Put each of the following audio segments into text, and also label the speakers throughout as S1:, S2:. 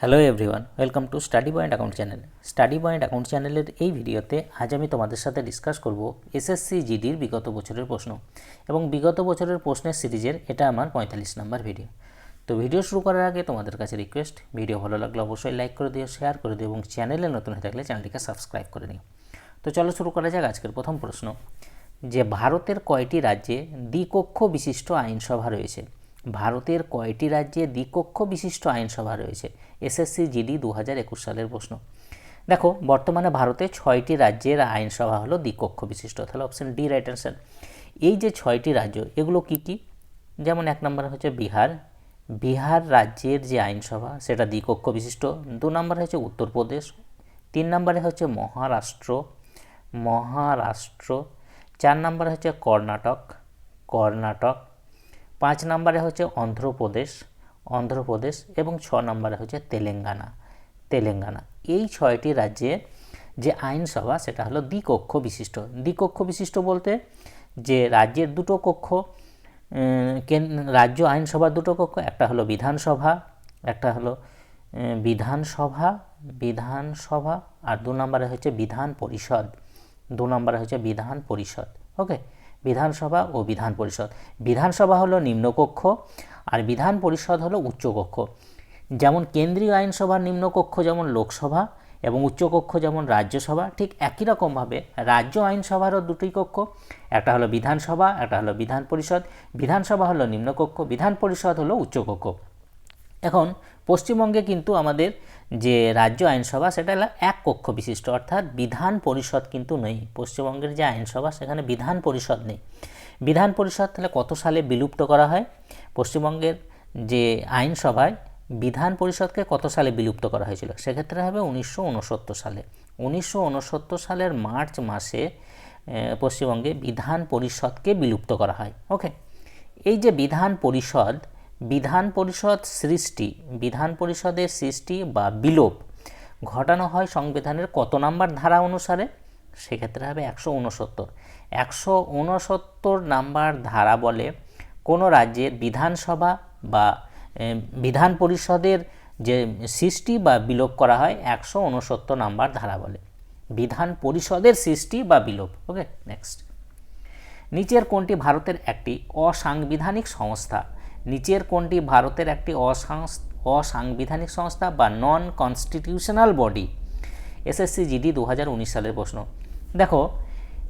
S1: Hello everyone welcome to study point account channel study point account চ্যানেলের এই ভিডিওতে আজ আমি তোমাদের সাথে ডিসকাস করব এসএসসি জিডির বিগত বছরের প্রশ্ন এবং বিগত বছরের প্রশ্নের সিরিজের এটা আমার পঁয়তাল্লিশ নাম্বার ভিডিও তো ভিডিও শুরু করার আগে তোমাদের কাছে রিকোয়েস্ট ভিডিও ভালো লাগলে অবশ্যই লাইক করে দিও শেয়ার করে দিও এবং চ্যানেলে নতুন হয়ে থাকলে চ্যানেলটিকে সাবস্ক্রাইব করে নিও। তো চলো শুরু করা যাক আজকের প্রথম প্রশ্ন। যে ভারতের কয়টি রাজ্যে দ্বিকক্ষ বিশিষ্ট আইনসভা রয়েছে? ভারতের কয়টি রাজ্যে দ্বিকক্ষ বিশিষ্ট আইনসভা রয়েছে? এসএসসি জিডি দু হাজার একুশ সালের প্রশ্ন। দেখো, বর্তমানে ভারতে ছয়টি রাজ্যের আইনসভা হলো দ্বিকক্ষ বিশিষ্ট। তাহলে অপশন ডি রাইট অ্যান্সার এই যে ছয়টি রাজ্য, এগুলো কি কি? যেমন এক নম্বরে হচ্ছে বিহার। বিহার রাজ্যের যে আইনসভা, সেটা দ্বিকক্ষ বিশিষ্ট। দু নম্বরে হচ্ছে উত্তরপ্রদেশ। তিন নম্বরে হচ্ছে মহারাষ্ট্র। মহারাষ্ট্র। চার নম্বরে হচ্ছে কর্ণাটক। কর্ণাটক। পাঁচ নম্বরে হচ্ছে অন্ধ্রপ্রদেশ অন্ধ্রপ্রদেশ এবং ছ নম্বরে হচ্ছে তেলেঙ্গানা তেলেঙ্গানা। এই ছয়টি রাজ্যে যে আইনসভা, সেটা হলো দ্বিকক্ষ বিশিষ্ট। দ্বিকক্ষ বিশিষ্ট বলতে যে রাজ্যের দুটো কক্ষ রাজ্য আইনসভার দুটো কক্ষ, একটা হলো বিধানসভা, একটা হলো বিধানসভা বিধানসভা আর দু নম্বরে হচ্ছে বিধান পরিষদ। দু নম্বরে হচ্ছে বিধান পরিষদ, ওকে? বিধানসভা ও বিধান পরিষদ। বিধানসভা হলো নিম্নকক্ষ আর বিধান পরিষদ হলো উচ্চকক্ষ। যেমন কেন্দ্রীয় আইনসভার নিম্নকক্ষ যেমন লোকসভা এবং উচ্চকক্ষ যেমন রাজ্যসভা, ঠিক একই রকমভাবে রাজ্য আইনসভারও দুটি কক্ষ। একটা হলো বিধানসভা, একটা হলো বিধান পরিষদ। বিধানসভা হলো নিম্নকক্ষ, বিধান পরিষদ হলো উচ্চকক্ষ। এখন পশ্চিমবঙ্গে কিন্তু আমাদের যে রাজ্য আইনসভা সেটা হলো এক কক্ষ বিশিষ্ট, অর্থাৎ বিধান পরিষদ কিন্তু নেই। পশ্চিমবঙ্গের যে আইনসভা সেখানে বিধান পরিষদ নেই। বিধান পরিষদ তাহলে কত সালে বিলুপ্ত করা হয়? পশ্চিমবঙ্গের যে আইনসভায় বিধান পরিষদকে কত সালে বিলুপ্ত করা হয়েছিল? সেক্ষেত্রে হবে উনিশশো উনসত্তর সালে। উনিশশো উনসত্তর সালের মার্চ মাসে পশ্চিমবঙ্গে বিধান পরিষদকে বিলুপ্ত করা হয়। ওকে? এই যে বিধান পরিষদ বিধান পরিষদ সৃষ্টি, বিধান পরিষদের সৃষ্টি বা বিলোপ ঘটানো হয় সংবিধানের কত নাম্বার ধারা অনুসারে? সেক্ষেত্রে হবে একশো উনসত্তর একশো উনসত্তর নাম্বার ধারা বলে কোনো রাজ্যের বিধানসভা বা বিধান পরিষদের যে সৃষ্টি বা বিলোপ করা হয়, একশো উনসত্তর নাম্বার ধারা বলে। বিধান পরিষদের সৃষ্টি বা বিলোপ। Okay, next. নিচের কোনটি ভারতের একটি অসাংবিধানিক সংস্থা? নিচের কোনটি ভারতের একটি অসাংস- অসাংবিধানিক সংস্থা বা non constitutional body SSC GD দু হাজার উনিশ সালের প্রশ্ন। দেখো,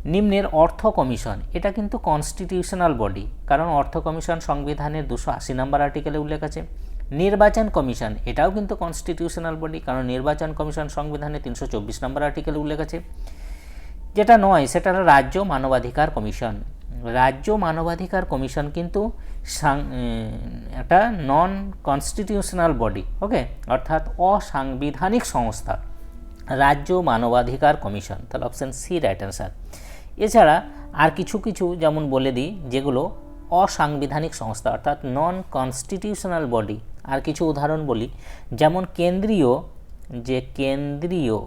S1: নিম্নের অর্থ কমিশন, এটা কিন্তু কনস্টিটিউশনাল বডি কারণ অর্থ কমিশন সংবিধানের দুশো আশি নম্বর আর্টিকেলে উল্লেখ আছে। নির্বাচন কমিশন, এটাও কিন্তু কনস্টিটিউশনাল বডি কারণ নির্বাচন কমিশন সংবিধানের তিনশো চব্বিশ নম্বর আর্টিকেলে উল্লেখ আছে। যেটা নয়, সেটা হলো রাজ্য মানবাধিকার কমিশন। রাজ্য মানবাধিকার কমিশন কিন্তু একটা নন কনস্টিটিউশনাল বডি ওকে অর্থাৎ অসাংবিধানিক সংস্থা, রাজ্য মানবাধিকার কমিশন, তাহলে অপশান সি রাইট অ্যান্সার এছাড়া আর কিছু কিছু যেমন বলে দিই, যেগুলো অসাংবিধানিক সংস্থা, অর্থাৎ নন কনস্টিটিউশনাল বডি আর কিছু উদাহরণ বলি। যেমন কেন্দ্রীয়, যে কেন্দ্রীয়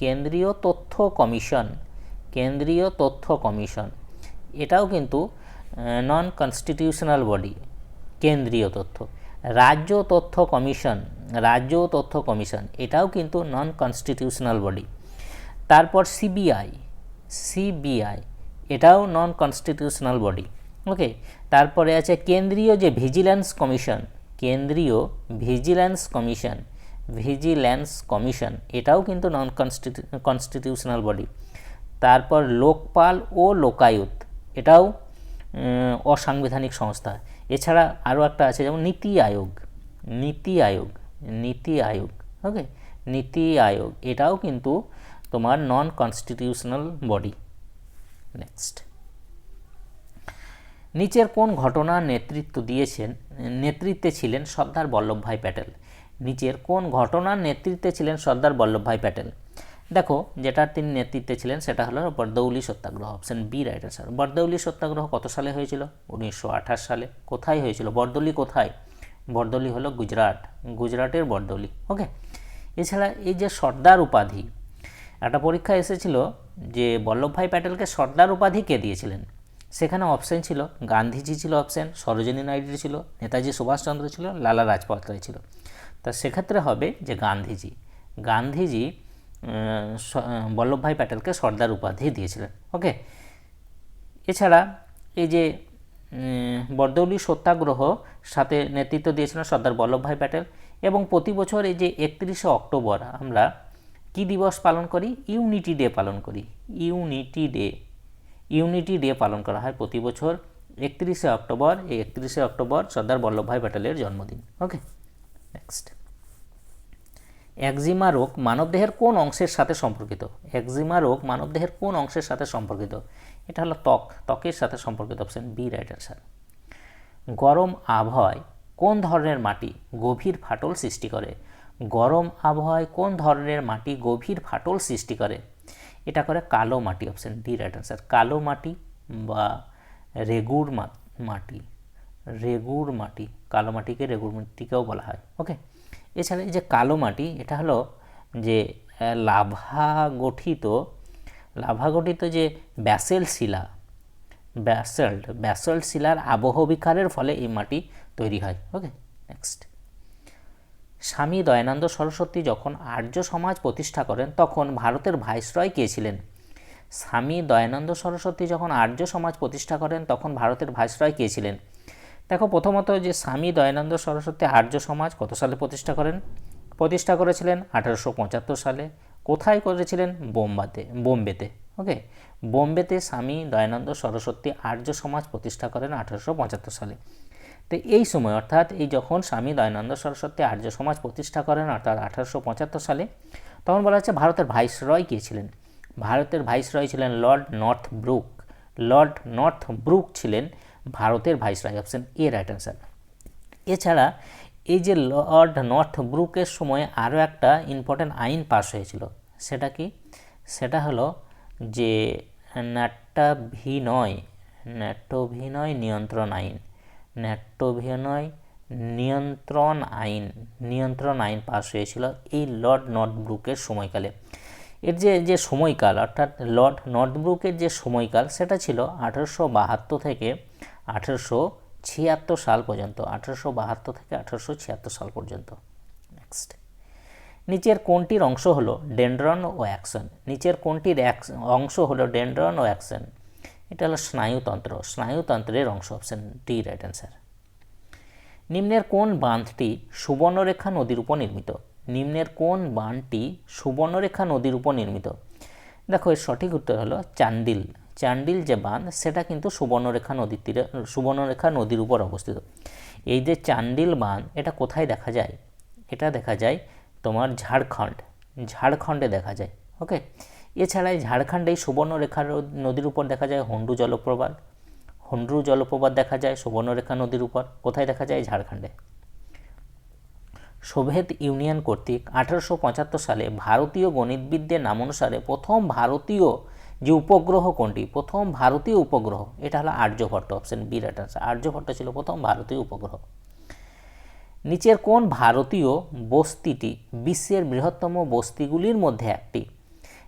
S1: কেন্দ্রীয় তথ্য কমিশন, কেন্দ্রীয় তথ্য কমিশন এটাও কিন্তু নন কনস্টিটিউশনাল বডি কেন্দ্রীয় তথ্য। রাজ্য তথ্য কমিশন, রাজ্য তথ্য কমিশন, এটাও কিন্তু নন কনস্টিটিউশনাল বডি তারপর সিবিআই সিবিআই এটাও নন কনস্টিটিউশনাল বডি ওকে তারপরে আছে কেন্দ্রীয় যে ভিজিল্যান্স কমিশন কেন্দ্রীয় ভিজিল্যান্স কমিশন ভিজিল্যান্স কমিশন এটাও কিন্তু নন কনস্টিটিউশনাল বডি তারপর লোকপাল ও লোকায়ুত এটাও অসাংবিধানিক সংস্থা। এছাড়া আরও একটা আছে, যেমন নীতি আয়োগ। নীতি আয়োগ নীতি আয়োগ ওকে নীতি আয়োগ, এটাও কিন্তু তোমার নন কনস্টিটিউশনাল বডি নেক্সট নিচের কোন ঘটনার নেতৃত্ব দিয়েছেন, নেতৃত্বে ছিলেন সর্দার বল্লভভাই প্যাটেল? নিচের কোন ঘটনার নেতৃত্বে ছিলেন সর্দার বল্লভভাই প্যাটেল? দেখো, যেটার তিনি নেতৃত্বে ছিলেন সেটা হলো Bardoli Satyagraha option B right answer Bardoli Satyagraha কত সালে হয়েছিল? উনিশশো আঠাশ সালে। কোথায় হয়েছিল? বরদৌলি কোথায়? বরদৌলি হলো গুজরাট, গুজরাটের বরদৌলি ওকে এছাড়া এই যে সর্দার উপাধি, একটা পরীক্ষা এসেছিল যে বল্লভভাই প্যাটেলকে সর্দার উপাধি কে দিয়েছিলেন? সেখানে অপশন ছিল, গান্ধীজি ছিল অপশন সরোজিনী নাইডু ছিল, নেতাজি সুভাষচন্দ্র ছিল, লালা রাজপথ রায় ছিল। তা সেক্ষেত্রে হবে যে গান্ধীজি। গান্ধীজি বল্লভভাই প্যাটেলকে সর্দার উপাধি দিয়েছিলেন ওকে এছাড়া এই যে বরদৌলি সত্যাগ্রহ সাথে নেতৃত্ব দিয়েছিলেন সর্দার বল্লভভাই প্যাটেল এবং প্রতি বছর এই যে একত্রিশে অক্টোবর আমরা কি দিবস পালন করি? ইউনিটি ডে পালন করি। ইউনিটি ডে ইউনিটি ডে পালন করা হয় প্রতি বছর একত্রিশে অক্টোবর, এই একত্রিশে অক্টোবর সর্দার বল্লভভাই প্যাটেলের জন্মদিন ওকে নেক্সট একজিমা রোগ মানবদেহের কোন অংশের সাথে সম্পর্কিত? একজিমা রোগ মানবদেহের কোন অংশের সাথে সম্পর্কিত? এটা হলো ত্বক, ত্বকের সাথে সম্পর্কিত অপশন বি রাইট অ্যান্সার গরম আবহাওয়ায় কোন ধরনের মাটি গভীর ফাটল সৃষ্টি করে? গরম আবহাওয়ায় কোন ধরনের মাটি গভীর ফাটল সৃষ্টি করে? এটা করে কালো মাটি অপশন ডি রাইট অ্যান্সার কালো মাটি বা রেগুর মাটি রেগুর মাটি, কালো মাটিকে রেগুর মাটিকেও বলা হয় ওকে এছাড়া এই যে কালো মাটি, এটা হলো যে লাভা গঠিত লাভা গঠিত যে ব্যাসেল শিলা, ব্যাসল্ট ব্যাসল্ট শিলার আবহবিকারের ফলে এই মাটি তৈরি হয়। ওকে নেক্সট স্বামী দয়ানন্দ সরস্বতী যখন আর্য সমাজ প্রতিষ্ঠা করেন, তখন ভারতের ভাইসরয় কে ছিলেন? স্বামী দয়ানন্দ সরস্বতী যখন আর্য সমাজ প্রতিষ্ঠা করেন, তখন ভারতের ভাইসরয় কে ছিলেন? দেখো, প্রথমত যে স্বামী দয়ানন্দ সরস্বতী আর্য সমাজ কত সালে প্রতিষ্ঠা করেন? প্রতিষ্ঠা করেছিলেন আঠারোশো পঁচাত্তর সালে। কোথায় করেছিলেন? বোম্বাতে, বোম্বেতে, ওকে? বোম্বেতে স্বামী দয়ানন্দ সরস্বতী আর্য সমাজ প্রতিষ্ঠা করেন আঠারোশো পঁচাত্তর সালে। তো এই সময়, অর্থাৎ এই যখন স্বামী দয়ানন্দ সরস্বতী আর্য সমাজ প্রতিষ্ঠা করেন, অর্থাৎ আঠারোশো পঁচাত্তর সালে, তখন বলা হচ্ছে ভারতের ভাইসরয় কে ছিলেন? ভারতের ভাইসরয় ছিলেন Lord Northbrook Lord Northbrook ছিলেন ভারতের viceroy option A right answer এছাড়া এই যে লর্ড নর্থ ব্রুকের সময় আরও একটা ইম্পর্ট্যান্ট আইন পাস হয়েছিল, সেটা কি? সেটা হলো যে নাট্যাভিনয় নাট্যাভিনয় নিয়ন্ত্রণ আইন নাট্যাভিনয় নিয়ন্ত্রণ আইন নিয়ন্ত্রণ আইন পাস হয়েছিল এই লর্ড নর্থ ব্রুকের সময়কালে। এর যে যে সময়কাল, অর্থাৎ লর্ড নর্থব্রুকের যে সময়কাল, সেটা ছিল আঠারোশো বাহাত্তর থেকে আঠারোশো ছিয়াত্তর সাল পর্যন্ত, আঠারোশো বাহাত্তর থেকে আঠেরোশো ছিয়াত্তর সাল পর্যন্ত। নেক্সট নিচের কোনটির অংশ হলো ডেন্ড্রন ও অ্যাকশন নিচের কোনটির অংশ হলো ডেন্ড্রন ও অ্যাকশন এটা হলো স্নায়ুতন্ত্র। স্নায়ুতন্ত্রের অংশ অপশন ডি রাইট অ্যান্সার নিম্নের কোন বাঁধটি সুবর্ণরেখা নদীর উপর নির্মিত। নিম্নের কোন বাঁধটি সুবর্ণরেখা নদীর উপর নির্মিত। দেখো এর সঠিক উত্তর হলো চান্ডিল চান্ডিল যে বাঁধ, সেটা কিন্তু সুবর্ণরেখা নদীর তীরে, সুবর্ণরেখা নদীর উপর অবস্থিত। এই যে চান্ডিল বাঁধ, এটা কোথায় দেখা যায়? এটা দেখা যায় তোমার ঝাড়খণ্ড। ঝাড়খণ্ডে দেখা যায় ওকে এছাড়া ঝাড়খণ্ডে এই সুবর্ণরেখা নদীর উপর দেখা যায় হন্ডু জলপ্রপাত। হন্ড্রু জলপ্রপাত দেখা যায় সুবর্ণরেখা নদীর উপর। কোথায় দেখা যায়? ঝাড়খণ্ডে। সোভিয়েত ইউনিয়ন কর্তৃক আঠারোশো পঁচাত্তর সালে ভারতীয় গণিতবিদদের নামানুসারে প্রথম ভারতীয় যে উপগ্রহ কোনটি? প্রথম ভারতীয় উপগ্রহ, এটা হলো Aryabhata option B right answer Aryabhata ছিল প্রথম ভারতীয় উপগ্রহ। নিচের কোন ভারতীয় বস্তিটি বিশ্বের বৃহত্তম বস্তিগুলির মধ্যে একটি?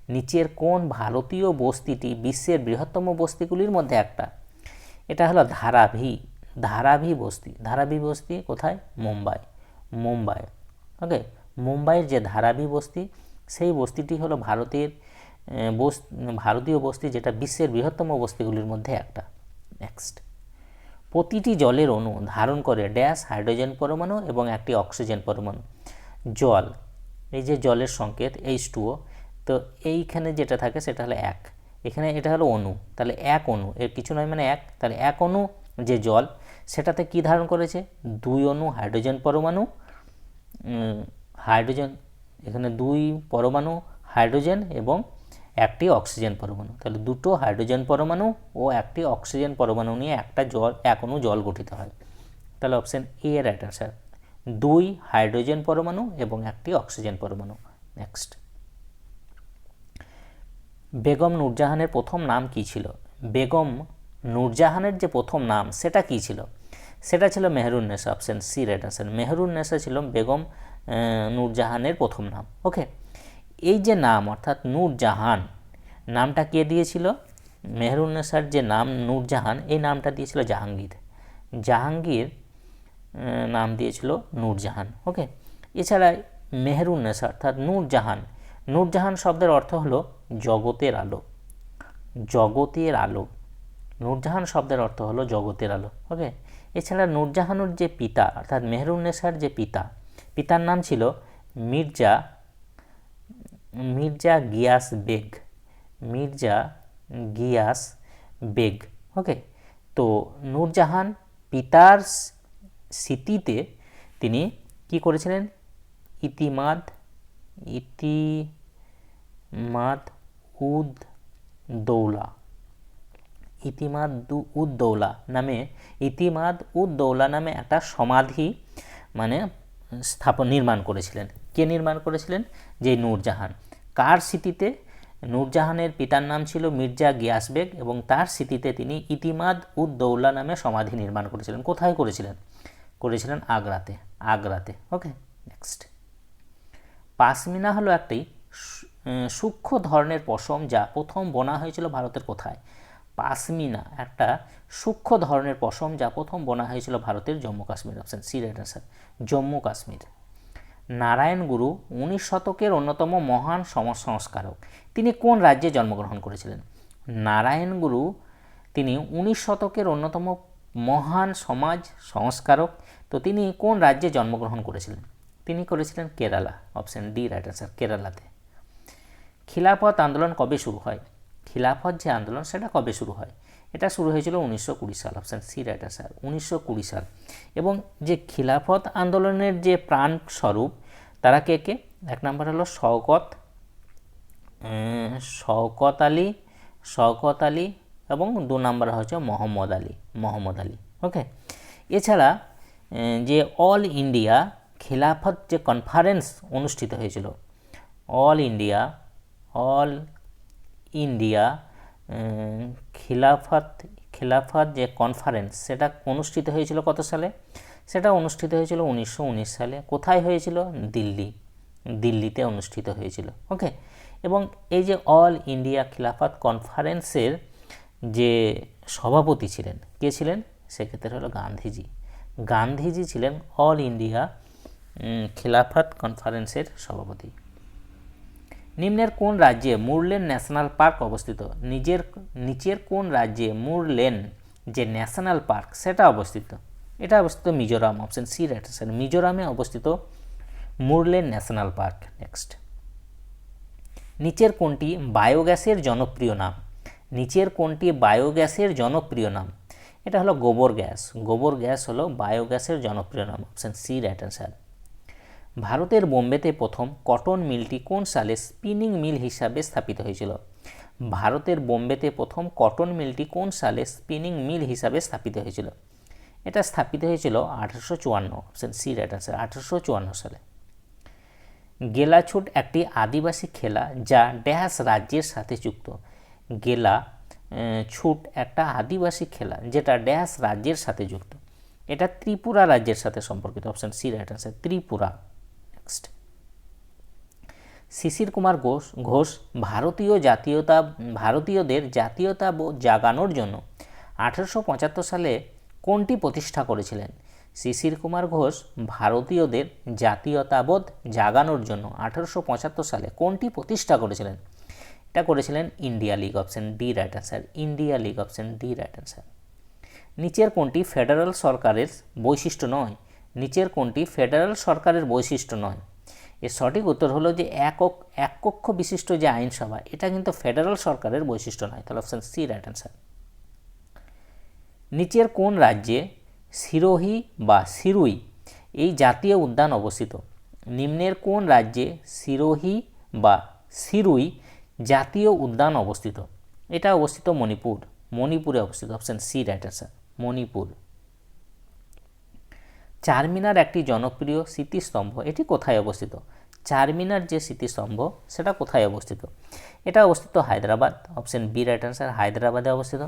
S1: নিচের কোন ভারতীয় বস্তিটি বিশ্বের বৃহত্তম বস্তিগুলির মধ্যে একটা? এটা হলো ধারাভি ধারাভি বস্তি। ধারাভি বস্তি কোথায়? মুম্বাই। মুম্বাই ওকে মুম্বাইয়ের যে ধারাভি বস্তি, সেই বস্তিটি হলো ভারতের আহ, বস- ভারতীয় বস্তি যেটা বিশ্বের বৃহত্তম বস্তিগুলির মধ্যে একটা। নেক্সট প্রতিটি জলের অণু ধারণ করে ড্যাশ হাইড্রোজেন পরমাণু এবং একটি অক্সিজেন পরমাণু। জল এই যে জলের সংকেত এইচ টুও তো এইখানে যেটা থাকে সেটা হলো এক। এখানে এটা হলো অণু তাহলে এক অণু এর কিছু নয় মানে এক। তাহলে এক অণু যে জল সেটাতে কি ধারণ করেছে? দুই অণু হাইড্রোজেন পরমাণু হাইড্রোজেন এখানে দুই পরমাণু হাইড্রোজেন এবং একটি অক্সিজেন পরমাণু। তাহলে দুটো হাইড্রোজেন পরমাণু ও একটি অক্সিজেন পরমাণু নিয়ে একটা জল এক অণু জল গঠিত হয়। তাহলে অপশন এ রাইট অ্যান্সার দুই হাইড্রোজেন পরমাণু এবং একটি অক্সিজেন পরমাণু। নেক্সট বেগম নূরজাহানের প্রথম নাম কি ছিল? বেগম নূরজাহানের যে প্রথম নাম, সেটা কি ছিল? সেটা ছিল Mehrunnisa option C right answer Mehrunnisa ছিল বেগম নূরজাহানের প্রথম নাম। ওকে এই যে নাম, অর্থাৎ নূরজাহান, নামটা কে দিয়েছিল? মেহরুন্নেসার যে নাম নূরজাহান, এই নামটা দিয়েছিল জাহাঙ্গীর। জাহাঙ্গীর নাম দিয়েছিল নূরজাহান, ওকে? এছাড়া মেহরুন্নেসা অর্থাৎ নূরজাহান নূরজাহান শব্দের অর্থ হলো জগতের আলো। জগতের আলো, নূরজাহান শব্দের অর্থ হলো জগতের আলো, ওকে? এছাড়া নূরজাহানুর যে পিতা, অর্থাৎ মেহরুন্নেসার যে পিতা, পিতার নাম ছিল মির্জা মির্জা গিয়াস বেগ। মির্জা গিয়াস বেগ। ওকে তো নূরজাহান পিতার স্মৃতিতে তিনি কি করেছিলেন? ইতিমাদ ইতিমাদ উদ দৌলা। ইতিমাদ উদ দৌলা নামে, ইতিমাদ উদ দৌলা নামে একটা সমাধি মানে স্থাপন, নির্মাণ করেছিলেন। কে নির্মাণ করেছিলেন? যে নূরজাহান। কার স্মৃতিতে? নূরজাহানের পিতার নাম ছিল মির্জা গিয়াসবেগ এবং তার স্মৃতিতে তিনি ইতিমাদ উদ দৌলা নামে সমাধি নির্মাণ করেছিলেন। কোথায় করেছিলেন? করেছিলেন আগ্রাতে। আগ্রাতে। ওকে, নেক্সট। পাশমিনা হলো একটি সূক্ষ্ম ধরনের পশম যা প্রথম বোনা হয়েছিল ভারতের কোথায়? পাশমিনা একটা সূক্ষ্ম ধরনের পশম যা প্রথম বোনা হয়েছিল ভারতের Jammu Kashmir option C right answer Jammu Kashmir. Narayana Guru উনিশ শতকের অন্যতম মহান সমাজ সংস্কারক তিনি কোন রাজ্যে জন্মগ্রহণ করেছিলেন? নারায়ণ গুরু, তিনি উনিশ শতকের অন্যতম মহান সমাজ সংস্কারক তো তিনি কোন রাজ্যে জন্মগ্রহণ করেছিলেন? তিনি করেছিলেন Kerala option D right answer কেরালাতে। Khilafat আন্দোলন কবে শুরু হয়? খিলাফত যে আন্দোলন, সেটা কবে শুরু হয়? এটা শুরু হয়েছিল উনিশশো কুড়ি সাল, অপশান সি রাইট আনসার উনিশশো কুড়ি সাল। এবং যে খিলাফত আন্দোলনের যে প্রাণ স্বরূপ তারা কে কে? এক নম্বর হলো শওকত শওকত আলী শওকত আলী এবং দু নম্বর হচ্ছে মোহাম্মদ আলী মোহাম্মদ আলী ওকে এছাড়া যে অল ইন্ডিয়া খিলাফত যে কনফারেন্স অনুষ্ঠিত হয়েছিল, অল ইন্ডিয়া, অল ইন্ডিয়া খিলাফত খিলাফত যে কনফারেন্স সেটা অনুষ্ঠিত হয়েছিল কত সালে? সেটা অনুষ্ঠিত হয়েছিল উনিশশো উনিশ সালে। কোথায় হয়েছিল? দিল্লি। দিল্লিতে অনুষ্ঠিত হয়েছিল। ওকে এবং এই যে অল ইন্ডিয়া খিলাফত কনফারেন্সের যে সভাপতি ছিলেন, কে ছিলেন? সেক্ষেত্রে হলো গান্ধীজি। গান্ধীজি ছিলেন অল ইন্ডিয়া খিলাফত কনফারেন্সের সভাপতি। নিম্নের কোন রাজ্যে মুরলেন ন্যাশনাল পার্ক অবস্থিত? নিজের, নিচের কোন রাজ্যে মুরলেন যে ন্যাশনাল পার্ক, সেটা অবস্থিত? এটা অবস্থিত Mizoram option C right answer মিজোরামে অবস্থিত মুরলেন ন্যাশনাল পার্ক। নেক্সট নিচের কোনটি? বায়োগ্যাসের জনপ্রিয় নাম। নিচের কোনটি? বায়োগ্যাসের জনপ্রিয় নাম। এটা হলো গোবর গ্যাস। গোবর গ্যাস হলো বায়োগ্যাসের জনপ্রিয় নাম। অপশন সি রাইট আনসার ভারতের বোম্বেতে প্রথম কটন মিলটি কোন সালে স্পিনিং মিল হিসাবে স্থাপিত হয়েছিল? ভারতের বোম্বেতে প্রথম কটন মিলটি কোন সালে স্পিনিং মিল হিসাবে স্থাপিত হয়েছিল? এটা স্থাপিত হয়েছিল আঠারোশো চুয়ান্ন, অপশন সি রাইট আনসার আঠারোশো চুয়ান্ন সালে। গেলাছুট একটি আদিবাসী খেলা যা ড্যাশ রাজ্যের সাথে যুক্ত। গেলা ছুট একটা আদিবাসী খেলা যেটা ড্যাশ রাজ্যের সাথে যুক্ত। এটা ত্রিপুরা রাজ্যের সাথে সম্পর্কিত, option C right answer Tripura. Next Shishir Kumar Ghosh Ghosh ভারতীয় জাতীয়তা, ভারতীয়দের জাতীয়তা জাগানোর জন্য আঠেরোশো সালে কোনটি প্রতিষ্ঠা করেছিলেন? শিশির কুমার ঘোষ ভারতীয়দের জাতীয়তাবোধ জাগানোর জন্য আঠেরোশো পঁচাত্তর সালে কোনটি প্রতিষ্ঠা করেছিলেন? এটা করেছিলেন India league option D right answer, India league option D right answer. নিচের কোনটি? ফেডারেল সরকারের বৈশিষ্ট্য নয়। নিচের কোনটি ফেডারেল সরকারের বৈশিষ্ট্য নয়। এর সঠিক উত্তর হলো যে একক এক কক্ষ বিশিষ্ট যে আইনসভা, এটা কিন্তু ফেডারেল সরকারের বৈশিষ্ট্য নয়। তাহলে অপশান সি রাইট অ্যান্সার নিচের কোন রাজ্যে সিরোহি বা সিরুই এই জাতীয় উদ্যান অবস্থিত। নিম্নের কোন রাজ্যে সিরোহি বা সিরুই জাতীয় উদ্যান অবস্থিত। এটা অবস্থিত মণিপুর। মণিপুরে অবস্থিত। Option C right answer Manipur. Charminar একটি জনপ্রিয় স্মৃতিস্তম্ভ, এটি কোথায় অবস্থিত? চারমিনার যে স্মৃতিস্তম্ভ, সেটা কোথায় অবস্থিত? এটা অবস্থিত Hyderabad, option B right answer হায়দ্রাবাদে অবস্থিত।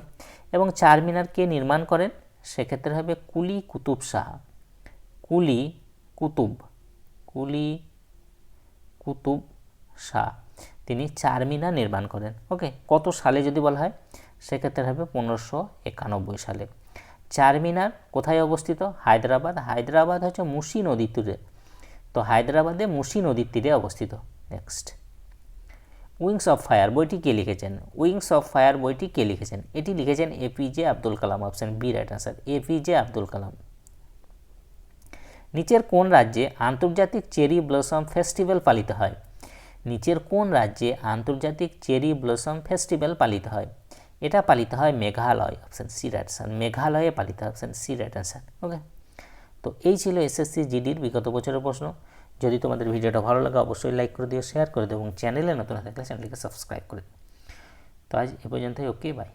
S1: এবং চারমিনার কে নির্মাণ করেন? সেক্ষেত্রে হবে কুলি কুতুব শাহ। কুলি কুতুব কুলি কুতুব শাহ, তিনি চারমিনার নির্মাণ করেন। ওকে, কত সালে যদি বলা হয়? সেক্ষেত্রে হবে পনেরোশো একানব্বই সালে। চারমিনার কোথায় অবস্থিত? হায়দ্রাবাদ। হায়দ্রাবাদ হচ্ছে মুসি নদী তীরে। তো হায়দ্রাবাদে মুসি নদীর তীরে অবস্থিত। নেক্সট উইংস অফ ফায়ার বইটি কে লিখেছেন? উইংস অফ ফায়ার বইটি কে লিখেছেন? এটি লিখেছেন APJ Abdul Kalam option B right answer APJ Abdul Kalam নিচের কোন রাজ্যে আন্তর্জাতিক চেরি ব্লসম ফেস্টিভ্যাল পালিত হয়? নিচের কোন রাজ্যে আন্তর্জাতিক চেরি ব্লসম ফেস্টিভ্যাল পালিত হয়? এটা পালিত হয় Meghalaya option C right answer মেঘালয়ে পালিত হয় option C right answer okay তো এই ছিল এসএসসি জিডির বিগত বছরের প্রশ্ন। যদি তোমাদের ভিডিওটা ভালো লাগে, অবশ্যই লাইক করে দিও শেয়ার করে দিও, এবং চ্যানেলে নতুন থাকলে চ্যানেলটিকে সাবস্ক্রাইব করে দিও। তো আজ এ পর্যন্তই ওকে বাই